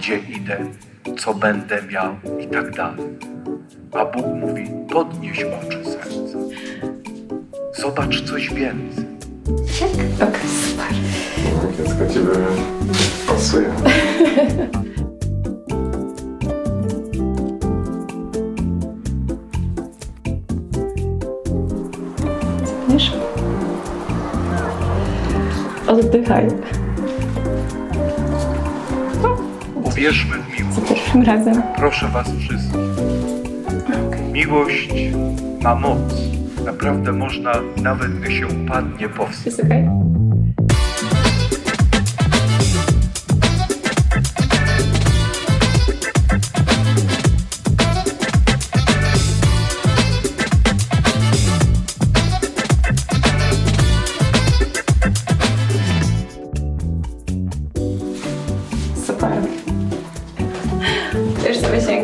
gdzie idę, co będę miał i tak dalej. A Bóg mówi: podnieś oczy serca. Zobacz coś więcej. Tak? Okej, super. Dziecko ciebie pasuje. Wiesz? Oddychaj. Uwierzmy w Za miłość. pierwszym razem. Proszę Was wszystkich. Miłość ma moc. Naprawdę można, nawet gdy się upadnie, powstać. Jest okej?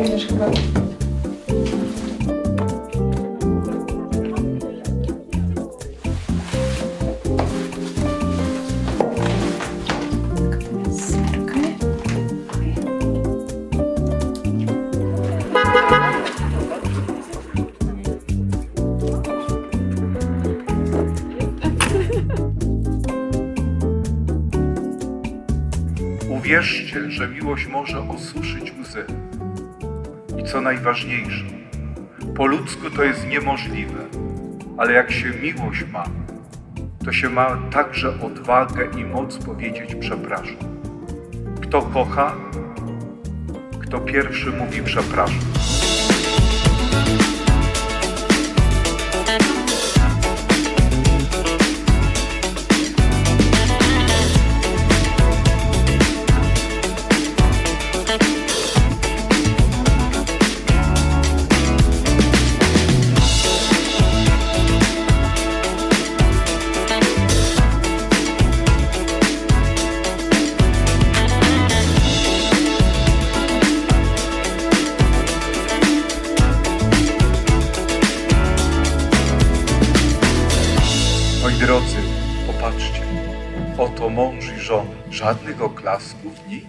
Sięgniesz chyba. Uwierzcie, że miłość może osuszyć łzy. I co najważniejsze, po ludzku to jest niemożliwe, ale jak się miłość ma, to się ma także odwagę i moc powiedzieć przepraszam. Kto kocha, kto pierwszy mówi przepraszam. Moi drodzy, popatrzcie. Oto mąż i żona. Żadnych oklasków, nic.